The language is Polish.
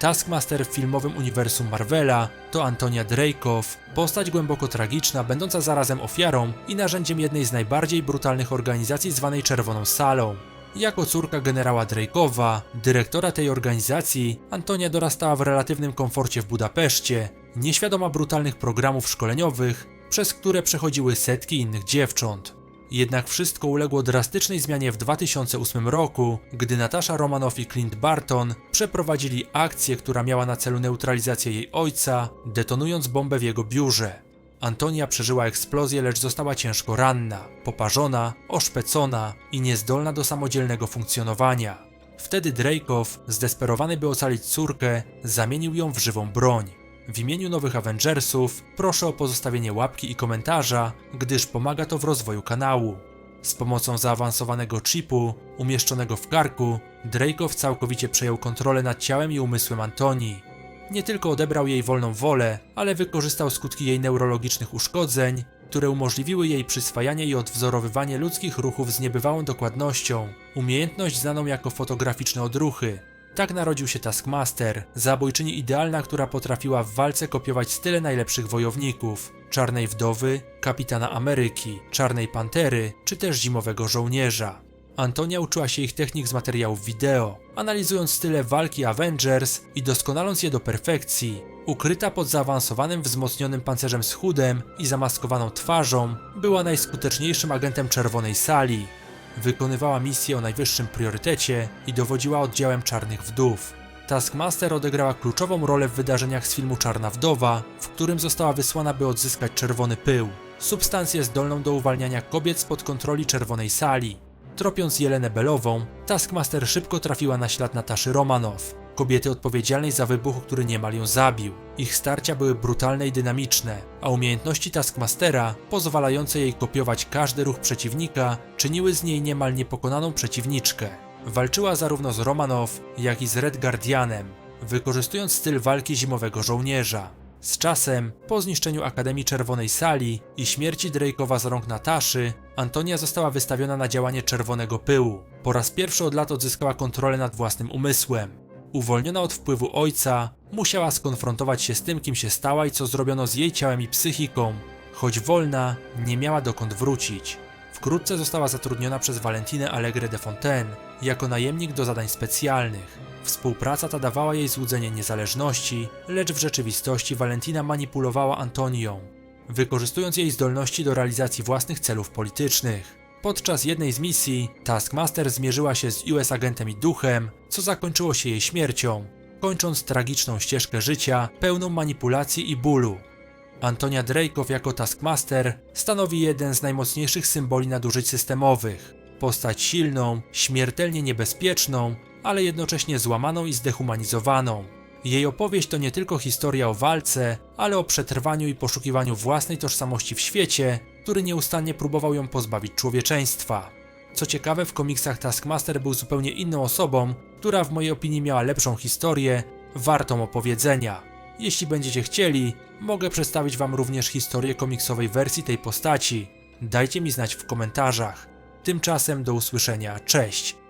Taskmaster w filmowym uniwersum Marvela to Antonia Dreykov, postać głęboko tragiczna, będąca zarazem ofiarą i narzędziem jednej z najbardziej brutalnych organizacji zwanej Czerwoną Salą. Jako córka generała Dreykowa, dyrektora tej organizacji, Antonia dorastała w relatywnym komforcie w Budapeszcie, nieświadoma brutalnych programów szkoleniowych, przez które przechodziły setki innych dziewcząt. Jednak wszystko uległo drastycznej zmianie w 2008 roku, gdy Natasza Romanoff i Clint Barton przeprowadzili akcję, która miała na celu neutralizację jej ojca, detonując bombę w jego biurze. Antonia przeżyła eksplozję, lecz została ciężko ranna, poparzona, oszpecona i niezdolna do samodzielnego funkcjonowania. Wtedy Dreykov, zdesperowany by ocalić córkę, zamienił ją w żywą broń. W imieniu nowych Avengersów proszę o pozostawienie łapki i komentarza, gdyż pomaga to w rozwoju kanału. Z pomocą zaawansowanego chipu, umieszczonego w karku, Dreykov całkowicie przejął kontrolę nad ciałem i umysłem Antonii. Nie tylko odebrał jej wolną wolę, ale wykorzystał skutki jej neurologicznych uszkodzeń, które umożliwiły jej przyswajanie i odwzorowywanie ludzkich ruchów z niebywałą dokładnością, umiejętność znaną jako fotograficzne odruchy. Tak narodził się Taskmaster, zabójczyni idealna, która potrafiła w walce kopiować style najlepszych wojowników Czarnej Wdowy, Kapitana Ameryki, Czarnej Pantery czy też Zimowego Żołnierza. Antonia uczyła się ich technik z materiałów wideo, analizując style walki Avengers i doskonaląc je do perfekcji. Ukryta pod zaawansowanym, wzmocnionym pancerzem z chudem i zamaskowaną twarzą, była najskuteczniejszym agentem Czerwonej Sali. Wykonywała misję o najwyższym priorytecie i dowodziła oddziałem Czarnych Wdów. Taskmaster odegrała kluczową rolę w wydarzeniach z filmu Czarna Wdowa, w którym została wysłana, by odzyskać czerwony pył, substancję zdolną do uwalniania kobiet spod kontroli Czerwonej Sali. Tropiąc Jelenę Belową, Taskmaster szybko trafiła na ślad Nataszy Romanow, kobiety odpowiedzialnej za wybuch, który niemal ją zabił. Ich starcia były brutalne i dynamiczne, a umiejętności Taskmastera, pozwalające jej kopiować każdy ruch przeciwnika, czyniły z niej niemal niepokonaną przeciwniczkę. Walczyła zarówno z Romanow, jak i z Red Guardianem, wykorzystując styl walki zimowego żołnierza. Z czasem, po zniszczeniu Akademii Czerwonej Sali i śmierci Drake'owa z rąk Nataszy, Antonia została wystawiona na działanie czerwonego pyłu. Po raz pierwszy od lat odzyskała kontrolę nad własnym umysłem. Uwolniona od wpływu ojca, musiała skonfrontować się z tym, kim się stała i co zrobiono z jej ciałem i psychiką. Choć wolna, nie miała dokąd wrócić. Wkrótce została zatrudniona przez Valentinę Allegre de Fontaine jako najemnik do zadań specjalnych. Współpraca ta dawała jej złudzenie niezależności, lecz w rzeczywistości Valentina manipulowała Antonią, wykorzystując jej zdolności do realizacji własnych celów politycznych. Podczas jednej z misji Taskmaster zmierzyła się z US agentem i duchem, co zakończyło się jej śmiercią, kończąc tragiczną ścieżkę życia pełną manipulacji i bólu. Antonia Dreykov jako Taskmaster stanowi jeden z najmocniejszych symboli nadużyć systemowych. Postać silną, śmiertelnie niebezpieczną, ale jednocześnie złamaną i zdehumanizowaną. Jej opowieść to nie tylko historia o walce, ale o przetrwaniu i poszukiwaniu własnej tożsamości w świecie, który nieustannie próbował ją pozbawić człowieczeństwa. Co ciekawe, w komiksach Taskmaster był zupełnie inną osobą, która w mojej opinii miała lepszą historię, wartą opowiedzenia. Jeśli będziecie chcieli, mogę przedstawić Wam również historię komiksowej wersji tej postaci. Dajcie mi znać w komentarzach. Tymczasem do usłyszenia, cześć!